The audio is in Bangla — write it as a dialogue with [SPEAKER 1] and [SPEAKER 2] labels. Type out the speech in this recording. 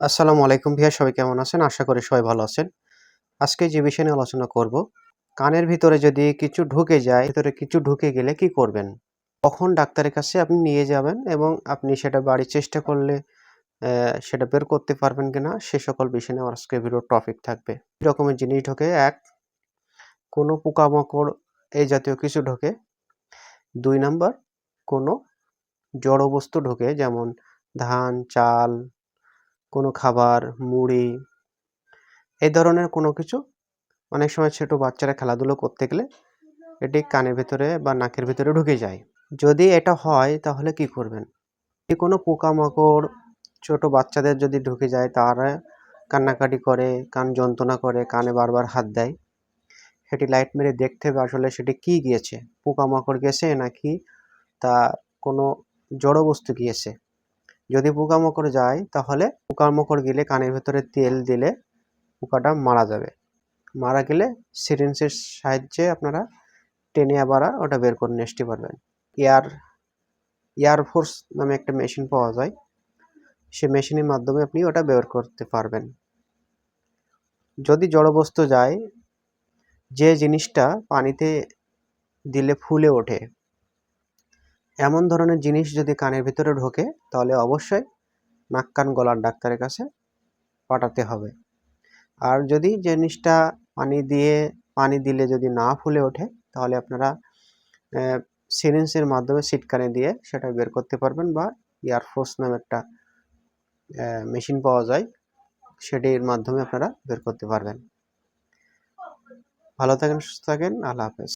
[SPEAKER 1] আসসালামু আলাইকুম ভাইয়া, সবাই কেমন আছেন? আশা করি সবাই ভালো আছেন। আজকে যে বিষয় নিয়ে আলোচনা করব, কানের ভিতরে যদি কিছু ঢুকে যায়, ভিতরে কিছু ঢুকে গেলে কি করবেন? কখন ডাক্তারের কাছে আপনি নিয়ে যাবেন এবং আপনি সেটা বাড়ির চেষ্টা করলে সেটা বের করতে পারবেন কিনা, সে সকল বিষয় নিয়ে আজকে ভিডিও টপিক থাকবে। রকমের জিনিস ঢোকে, এক, কোনো পোকামাকড় এই জাতীয় কিছু ঢোকে। দুই নাম্বার, কোনো জড় বস্তু ঢোকে, যেমন ধান, চাল কোনো খাবার, মুড়ি, এই ধরনের কোনো কিছু। অনেক সময় ছোট বাচ্চারা খেলাধুলো করতে গেলে এটি কানের ভেতরে বা নাকের ভেতরে ঢুকে যায়। যদি এটা হয়, তাহলে কি করবেন? যে কোনো পোকামাকড় ছোট বাচ্চাদের যদি ঢুকে যায়, তারা কান্নাকাটি করে, কান যন্ত্রণা করে, কানে বারবার হাত দেয়। সেটি লাইট মেরে দেখতে হবে আসলে সেটি কি গিয়েছে? পোকামাকড় গেছে নাকি তা কোনো জড় বস্তু গিয়েছে? যদি পোকামাকড় যায়, তাহলে পোকামাকড় গেলে কানের ভেতরে তেল দিলে পোকাটা মারা যাবে। মারা গেলে সিরিঞ্জের সাহায্যে আপনারা টেনে আবার ওটা বের করে নিয়ে পারবেন। এয়ার এয়ারফোর্স নামে একটা মেশিন পাওয়া যায়। সে মেশিনের মাধ্যমে আপনি ওটা বের করতে পারবেন। যদি জড়বস্তু যায়, যে জিনিসটা পানিতে দিলে ফুলে ওঠে এমন ধরনের জিনিস যদি কানের ভিতরে ঢোকে, তাহলে অবশ্যই নাক কান গলার ডাক্তারের কাছে পাঠাতে হবে। আর যদি জিনিসটা পানি দিয়ে, পানি দিলে যদি না ফুলে ওঠে, তাহলে আপনারা সিরিঞ্জের মাধ্যমে সিটকানে দিয়ে সেটা বের করতে পারবেন বা এয়ারফোর্স নামে একটা মেশিন পাওয়া যায়, সেটির মাধ্যমে আপনারা বের করতে পারবেন। ভালো থাকেন, সুস্থ থাকেন, আল্লাহ হাফেজ।